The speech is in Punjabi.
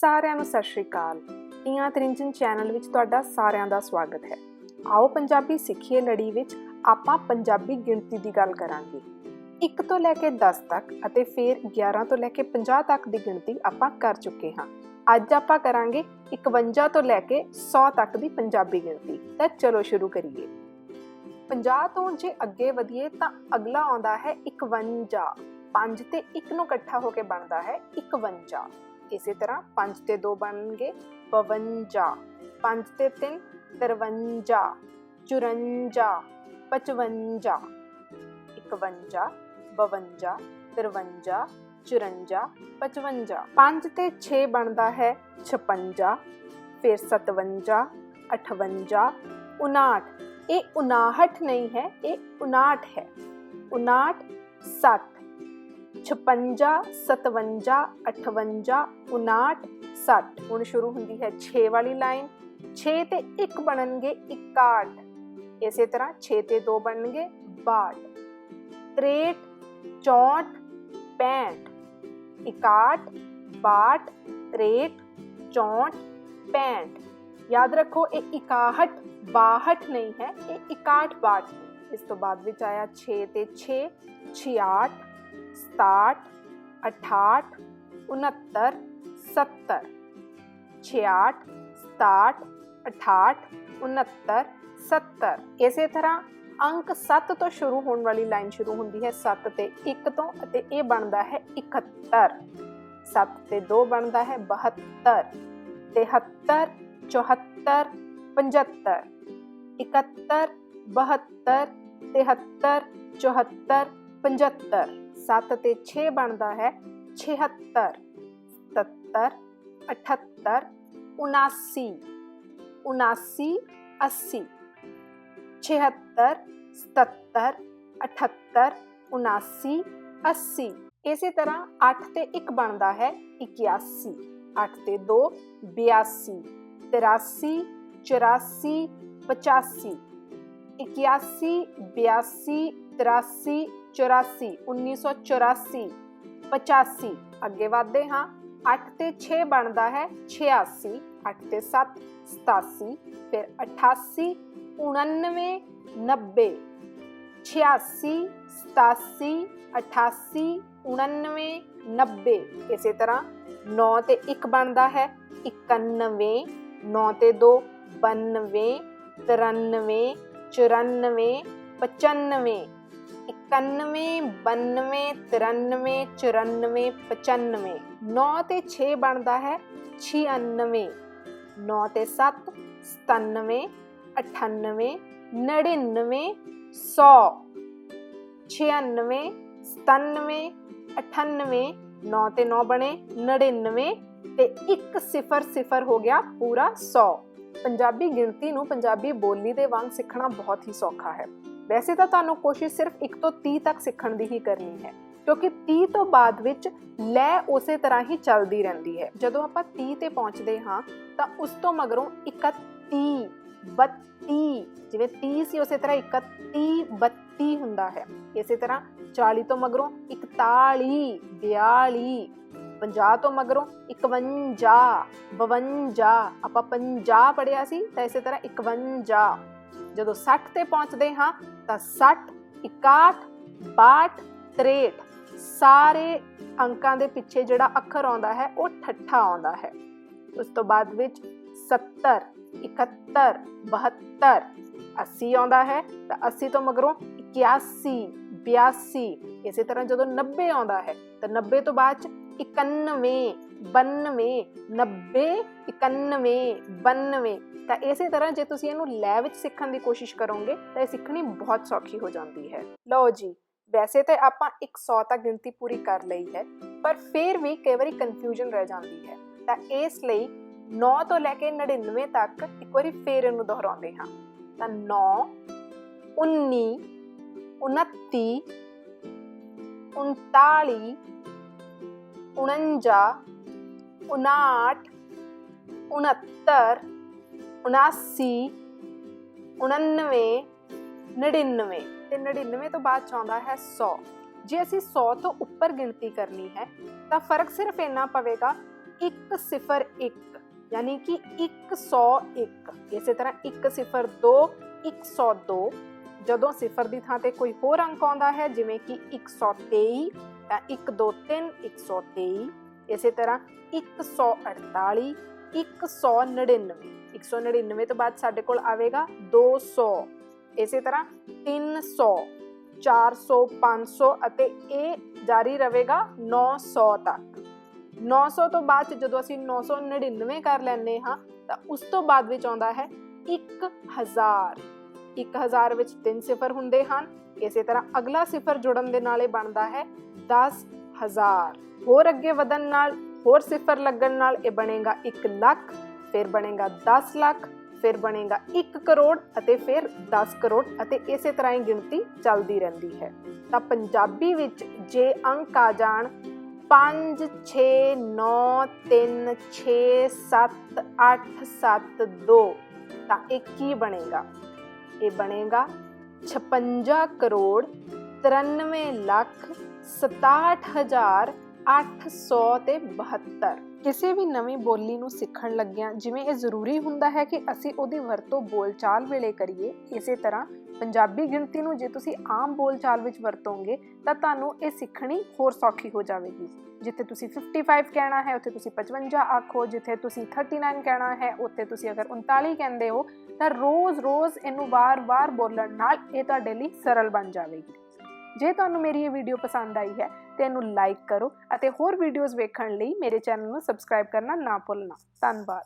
ਸਾਰਿਆਂ ਨੂੰ ਸਤਿ ਸ਼੍ਰੀ ਅਕਾਲ। ਤੀਆਂ ਤਰਿੰਜਨ ਚੈਨਲ ਵਿੱਚ ਤੁਹਾਡਾ ਸਾਰਿਆਂ ਦਾ ਸਵਾਗਤ ਹੈ। ਆਓ ਪੰਜਾਬੀ ਸਿੱਖੀਏ ਲੜੀ ਵਿੱਚ ਆਪਾਂ ਪੰਜਾਬੀ ਗਿਣਤੀ ਦੀ ਗੱਲ ਕਰਾਂਗੇ। 1 ਤੋਂ ਲੈ ਕੇ 10 ਤੱਕ ਅਤੇ ਫਿਰ 11 ਤੋਂ ਲੈ ਕੇ 50 ਤੱਕ ਦੀ ਗਿਣਤੀ ਆਪਾਂ ਕਰ ਚੁੱਕੇ ਹਾਂ। ਅੱਜ ਆਪਾਂ ਕਰਾਂਗੇ 51 ਤੋਂ ਲੈ ਕੇ 100 ਤੱਕ ਦੀ ਪੰਜਾਬੀ ਗਿਣਤੀ। ਤਾਂ ਚਲੋ ਸ਼ੁਰੂ ਕਰੀਏ। 50 ਤੋਂ ਜੇ ਅੱਗੇ ਵਧੀਏ ਤਾਂ ਅਗਲਾ ਆਉਂਦਾ ਹੈ 51 5 ਤੇ 1 ਨੂੰ ਇਕੱਠਾ ਹੋ ਕੇ ਬਣਦਾ ਹੈ 51 ਇਸੇ ਤਰ੍ਹਾਂ 5 ਤੇ 2 ਬਣਨਗੇ 52 5 ਤੇ 3 53 54 55 51 52 53 54 55 5 ਤੇ 6 ਬਣਦਾ ਹੈ 56 ਫਿਰ 57 58 59 ਇਹ 59 ਨਹੀਂ ਹੈ ਇਹ 59 ਹੈ 59 60 56 57 58 59 60 ਹੁਣ ਸ਼ੁਰੂ ਹੁੰਦੀ ਹੈ 6 ਵਾਲੀ ਲਾਈਨ 6 ਤੇ 1 ਬਣਨਗੇ 61 ਇਸੇ ਤਰ੍ਹਾਂ 6 ਤੇ 2 ਬਣਨਗੇ 62 63 64 65 61 62 63 64 65 ਯਾਦ ਰੱਖੋ ਇਹ 61 62 ਨਹੀਂ ਹੈ ਇਹ 61 62 ਹੈ ਇਸ ਤੋਂ ਬਾਅਦ ਵਿੱਚ ਆਇਆ 6 ਤੇ 6 66 67 68 69 70 66 67 68 69 70 ਇਸੇ ਤਰ੍ਹਾਂ ਅੰਕ 7 ਤੋਂ ਸ਼ੁਰੂ ਹੋਣ ਵਾਲੀ ਲਾਈਨ ਸ਼ੁਰੂ ਹੁੰਦੀ ਹੈ। 7 ਤੇ 1 ਤੋਂ ਅਤੇ ਇਹ ਬਣਦਾ ਹੈ 71 7 ਤੇ 2 ਬਣਦਾ ਹੈ 72 73 74 75 71 72 73 74 75 7 ਤੇ 6 ਬਣਦਾ ਹੈ 76 77 78 79 79 80 76 77 78 79 80 ਇਸੇ ਤਰ੍ਹਾਂ 8 ਤੇ 1 ਬਣਦਾ ਹੈ 81 8 ਤੇ 2 82 83 84 85 81 82 83 84 1984 85 ਅੱਗੇ ਵਧਦੇ ਹਾਂ 8 ਤੇ 6 ਬਣਦਾ ਹੈ 86 8 ਤੇ 7 87 ਫਿਰ 88 99 90 86 87 88 99 90 ਇਸੇ ਤਰ੍ਹਾਂ 9 ਤੇ 1 ਬਣਦਾ ਹੈ 91 9 ਤੇ 2 92 93 94 95 91 92 93 94 95 9 ਤੇ 6 ਬਣਦਾ ਹੈ 96 9 ਤੇ 7 97 98 99 100 96 97 98 9 ਤੇ 9 ਬਣੇ 99 ਤੇ 1 0 0 ਹੋ ਗਿਆ ਪੂਰਾ 100 ਪੰਜਾਬੀ ਗਿਣਤੀ ਨੂੰ ਪੰਜਾਬੀ ਬੋਲੀ ਦੇ ਵਾਂਗ ਸਿੱਖਣਾ ਬਹੁਤ ਹੀ ਸੌਖਾ ਹੈ। ਵੈਸੇ ਤਾਂ ਤੁਹਾਨੂੰ ਕੋਸ਼ਿਸ਼ ਸਿਰਫ 1 ਤੋਂ 30 ਤੱਕ ਸਿੱਖਣ ਦੀ ਹੀ ਕਰਨੀ ਹੈ, ਕਿਉਂਕਿ 30 ਤੋਂ ਬਾਅਦ ਵਿੱਚ ਲੈ ਉਸੇ ਤਰ੍ਹਾਂ ਹੀ ਚੱਲਦੀ ਰਹਿੰਦੀ ਹੈ। ਜਦੋਂ ਆਪਾਂ 30 ਤੇ ਪਹੁੰਚਦੇ ਹਾਂ, ਤਾਂ ਉਸ ਤੋਂ ਮਗਰੋਂ 31 32 ਜਿਵੇਂ 30 ਸੀ ਉਸੇ ਤਰ੍ਹਾਂ 31 32 ਹੁੰਦਾ ਹੈ। ਇਸੇ ਤਰ੍ਹਾਂ 40 ਤੋਂ ਮਗਰੋਂ 41 42 50 ਤੋਂ ਮਗਰੋਂ 51 52 ਆਪਾਂ 50 ਪੜਿਆ ਸੀ, ਤਾਂ ਇਸੇ ਤਰ੍ਹਾਂ 51 ਜਦੋਂ 60 ਤੇ ਪਹੁੰਚਦੇ ਹਾਂ, ਤਾਂ 60 61 62 63 ਸਾਰੇ ਅੰਕਾਂ ਦੇ ਪਿੱਛੇ ਜਿਹੜਾ ਅੱਖਰ ਆਉਂਦਾ ਹੈ, ਉਹ ਠੱਠਾ ਆਉਂਦਾ ਹੈ। ਉਸ ਤੋਂ ਬਾਅਦ ਵਿੱਚ 70 71 72 80 ਆਉਂਦਾ ਹੈ, ਤਾਂ 80 ਤੋਂ ਮਗਰੋਂ 81 82 ਇਸੇ ਤਰ੍ਹਾਂ ਜਦੋਂ 90 ਆਉਂਦਾ ਹੈ, ਤਾਂ 90 ਤੋਂ ਬਾਅਦ 91 92 90 91 92 ਤਾਂ ਇਸੇ ਤਰ੍ਹਾਂ ਜੇ ਤੁਸੀਂ ਇਹਨੂੰ ਲੈ ਵਿੱਚ ਸਿੱਖਣ ਦੀ ਕੋਸ਼ਿਸ਼ ਕਰੋਗੇ, ਤਾਂ ਇਹ ਸਿੱਖਣੀ ਬਹੁਤ ਸੌਖੀ ਹੋ ਜਾਂਦੀ ਹੈ। ਲਓ ਜੀ, ਵੈਸੇ ਤਾਂ ਆਪਾਂ 100 ਤੱਕ ਗਿਣਤੀ ਪੂਰੀ ਕਰ ਲਈ ਹੈ, ਪਰ ਫਿਰ ਵੀ ਕਈ ਵਾਰੀ ਕਨਫਿਊਜ਼ਨ ਰਹਿ ਜਾਂਦੀ ਹੈ। ਤਾਂ ਇਸ ਲਈ 9 ਤੋਂ ਲੈ ਕੇ 99 ਤੱਕ ਇੱਕ ਵਾਰੀ ਫੇਰ ਇਹਨੂੰ ਦੁਹਰਾਉਂਦੇ ਹਾਂ। ਤਾਂ 9 19 29 39 49 59 69 79 99 99 ਤੇ 99 ਤੋਂ ਬਾਅਦ ਚ ਹੈ 100 ਜੇ ਅਸੀਂ 100 ਤੋਂ ਉੱਪਰ ਗਿਣਤੀ ਕਰਨੀ ਹੈ, ਤਾਂ ਫ਼ਰਕ ਸਿਰਫ ਇੰਨਾ ਪਵੇਗਾ 101 ਯਾਨੀ ਕਿ 101 ਇਸੇ ਤਰ੍ਹਾਂ 102 102 ਜਦੋਂ ਸਿਫਰ ਦੀ ਥਾਂ ਤੇ ਕੋਈ ਹੋਰ ਅੰਕ ਆਉਂਦਾ ਹੈ, ਜਿਵੇਂ ਕਿ 123 ਤਾਂ 123 123 ਇਸੇ ਤਰ੍ਹਾਂ 148 199 199 ਤੋਂ ਬਾਅਦ ਸਾਡੇ ਕੋਲ ਆਵੇਗਾ 200 ਇਸੇ ਤਰ੍ਹਾਂ 300 400 500 ਅਤੇ ਇਹ ਜਾਰੀ ਰਹੇਗਾ 900 ਤੱਕ। 900 ਤੋਂ ਬਾਅਦ 'ਚ ਜਦੋਂ ਅਸੀਂ 999 ਕਰ ਲੈਂਦੇ ਹਾਂ, ਤਾਂ ਉਸ ਤੋਂ ਬਾਅਦ ਵਿੱਚ ਆਉਂਦਾ ਹੈ 1000 1000 ਵਿੱਚ ਤਿੰਨ ਸਿਫਰ ਹੁੰਦੇ ਹਨ। ਇਸੇ ਤਰ੍ਹਾਂ ਅਗਲਾ ਸਿਫਰ ਜੁੜਨ ਦੇ ਨਾਲ ਇਹ ਬਣਦਾ ਹੈ 10000 ਹੋਰ ਅੱਗੇ ਵਧਣ ਨਾਲ, ਹੋਰ ਸਿਫਰ ਲੱਗਣ ਨਾਲ ਇਹ ਬਣੇਗਾ 1 ਲੱਖ, ਫਿਰ ਬਣੇਗਾ 10 ਲੱਖ, ਫਿਰ ਬਣੇਗਾ 1 ਕਰੋੜ ਅਤੇ ਫਿਰ 10 ਕਰੋੜ ਅਤੇ ਇਸੇ ਤਰ੍ਹਾਂ ਹੀ ਗਿਣਤੀ ਚੱਲਦੀ ਰਹਿੰਦੀ ਹੈ। ਤਾਂ ਪੰਜਾਬੀ ਵਿੱਚ ਜੇ ਅੰਕ ਆ ਜਾਣ 5 6 9 3 6 7 8 7 2 ਤਾਂ ਇਹ ਕੀ ਬਣੇਗਾ? ਇਹ ਬਣੇਗਾ 56 ਕਰੋੜ 93 ਲੱਖ 67800 ਤੇ 72 ਕਿਸੇ ਵੀ ਨਵੀਂ ਬੋਲੀ ਨੂੰ ਸਿੱਖਣ ਲੱਗਿਆਂ ਜਿਵੇਂ ਇਹ ਜ਼ਰੂਰੀ ਹੁੰਦਾ ਹੈ ਕਿ ਅਸੀਂ ਉਹਦੀ ਵਰਤੋਂ ਬੋਲਚਾਲ ਵੇਲੇ ਕਰੀਏ, ਇਸੇ ਤਰ੍ਹਾਂ ਪੰਜਾਬੀ ਗਿਣਤੀ ਨੂੰ ਜੇ ਤੁਸੀਂ ਆਮ ਬੋਲਚਾਲ ਵਿੱਚ ਵਰਤੋਗੇ, ਤਾਂ ਤੁਹਾਨੂੰ ਇਹ ਸਿੱਖਣੀ ਹੋਰ ਸੌਖੀ ਹੋ ਜਾਵੇਗੀ। ਜਿੱਥੇ ਤੁਸੀਂ 55 ਕਹਿਣਾ ਹੈ, ਉੱਥੇ ਤੁਸੀਂ 55 ਆਖੋ, ਜਿੱਥੇ ਤੁਸੀਂ 39 ਕਹਿਣਾ ਹੈ, ਉੱਥੇ ਤੁਸੀਂ ਅਗਰ 39 ਕਹਿੰਦੇ ਹੋ, ਤਾਂ ਰੋਜ਼-ਰੋਜ਼ ਇਹਨੂੰ ਵਾਰ-ਵਾਰ ਬੋਲਣ ਨਾਲ ਇਹ ਤੁਹਾਡੇ ਲਈ ਸਰਲ ਬਣ ਜਾਵੇਗੀ। ਜੇ ਤੁਹਾਨੂੰ ਮੇਰੀ ਇਹ ਵੀਡੀਓ ਪਸੰਦ ਆਈ ਹੈ, ਤੇ ਇਹਨੂੰ ਲਾਈਕ ਕਰੋ ਅਤੇ ਹੋਰ ਵੀਡੀਓਜ਼ ਵੇਖਣ ਲਈ ਮੇਰੇ ਚੈਨਲ ਨੂੰ ਸਬਸਕ੍ਰਾਈਬ ਕਰਨਾ ਨਾ ਭੁੱਲਣਾ। ਧੰਨਵਾਦ।